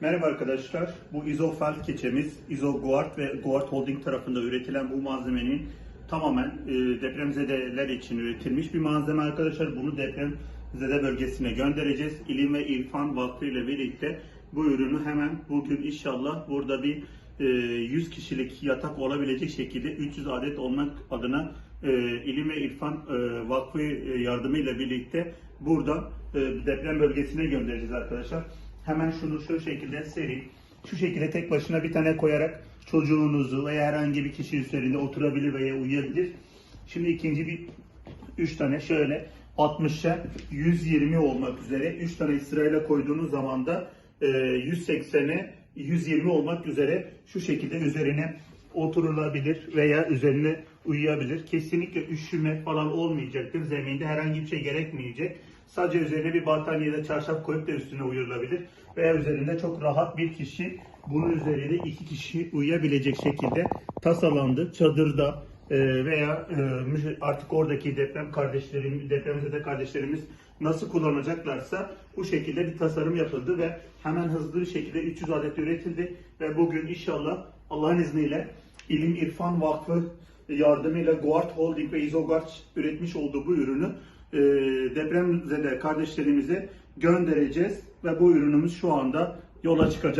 Merhaba arkadaşlar. Bu izofel keçemiz, izoguard ve Guard Holding tarafında üretilen bu malzemenin tamamen e, depremzedeler için üretilmiş bir malzeme arkadaşlar. Bunu depremzede bölgesine göndereceğiz. İlim ve İrfan Vakfı ile birlikte bu ürünü hemen bugün inşallah burada bir e, 100 kişilik yatak olabilecek şekilde 300 adet olmak adına e, İlim ve İrfan e, Vakfı e, yardımıyla birlikte burada e, deprem bölgesine göndereceğiz arkadaşlar. Hemen şunu şu şekilde sereyim. Şu şekilde tek başına bir tane koyarak çocuğunuzu veya herhangi bir kişi üzerinde oturabilir veya uyuyabilir. Şimdi ikinci bir 3 tane şöyle 60'a 120 olmak üzere 3 tane sırayla koyduğunuz zaman da e, 180'e 120 olmak üzere şu şekilde üzerine oturulabilir veya üzerine uyuyabilir. Kesinlikle üşüme falan olmayacaktır. Zeminde herhangi bir şey gerekmeyecek. Sadece üzerine bir battaniye ya da çarşaf koyup da üstüne uyuyulabilir. Veya üzerinde çok rahat bir kişi bunun üzerinde iki kişi uyuyabilecek şekilde tasarlandı. Çadırda e, veya e, artık oradaki deprem kardeşlerim, depremzede kardeşlerimiz nasıl kullanacaklarsa bu şekilde bir tasarım yapıldı ve hemen hızlı bir şekilde 300 adet üretildi ve bugün inşallah Allah'ın izniyle İlim İrfan Vakfı yardımıyla Guard Holding ve Izogard üretmiş olduğu bu ürünü e, depremzede kardeşlerimize göndereceğiz ve bu ürünümüz şu anda yola çıkacak.